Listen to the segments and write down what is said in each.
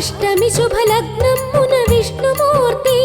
అష్టమి శుభలగ్నమున విష్ణుమూర్తి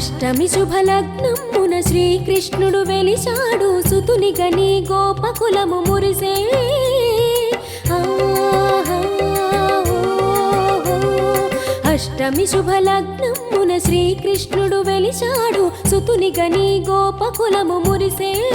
అష్టమి శుభలగ్నమున శ్రీకృష్ణుడు వెలిశాడు. సుతుని గని గోపకులము మురిసే. అష్టమి శుభలగ్నమున శ్రీకృష్ణుడు వెలిశాడు. సుతుని గని గోపకులము మురిసే.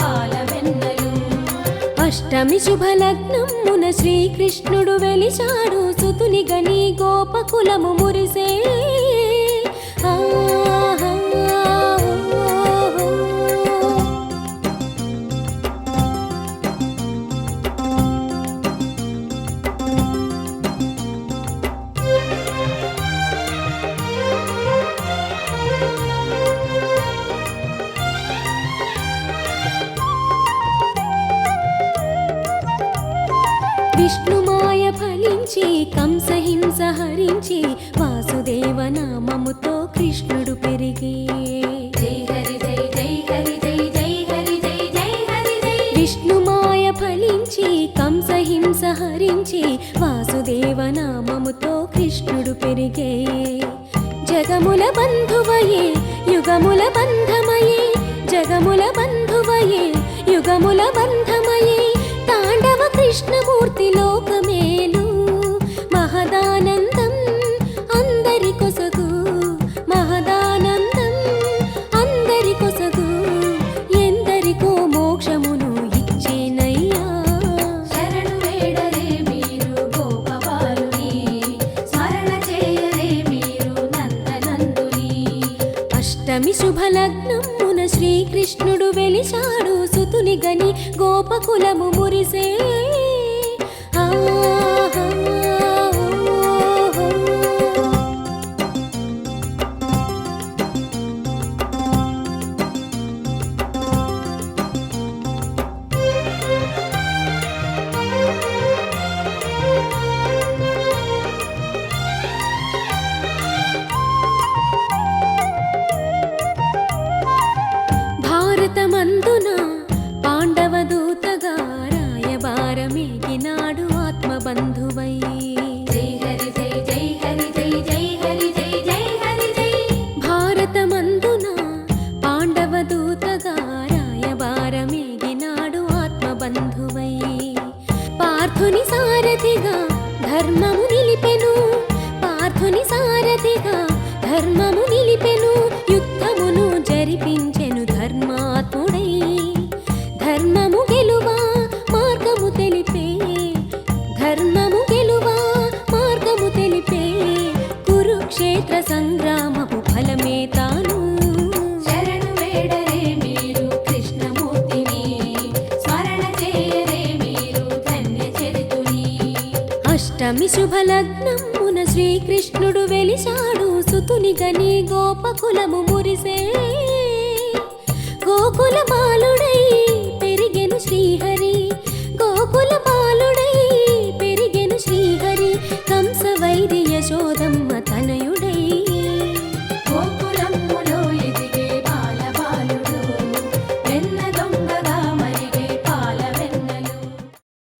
పాల వెన్నెలు అష్టమి శుభలగ్నమున శ్రీకృష్ణుడు వెలిశాడు సుతుని గని గోపకులము మురిసే. విష్ణుమాయ ఫలించి కంసహింస హరించి వాసుదేవ నామముతో కృష్ణుడు పెరిగి. విష్ణుమాయ ఫలించి కంసహింస హరించి వాసుదేవ నామముతో కృష్ణుడు పెరిగే. జగముల బంధువయే యుగముల బంధమయే జగముల బంధువయే యుగముల తాండవ కృష్ణమూర్తి లోకమేలు మహదానందం అందరి కొసగు మహదానందం అందరి కొసగు ఎందరికో మోక్షమును ఇచ్చేనయ్యా. శరణు వేడరే మీరు గోపబాలుని స్మరణ చేయరే మీరు నందనందుని. అష్టమి శుభలగ్నమున శ్రీకృష్ణుడు వెలిశాడు సుతుని గని గోపకులము మురిసే. love. పార్థుని సారథిగా ధర్మము నిలిపెను. పార్థుని సారథిగా ధర్మము నిలిపెను. అష్టమి శుభలగ్నమున శ్రీకృష్ణుడు వెలిశాడు. సుతుని గని గోపకులము మురిసే. గోకుల బాలుడై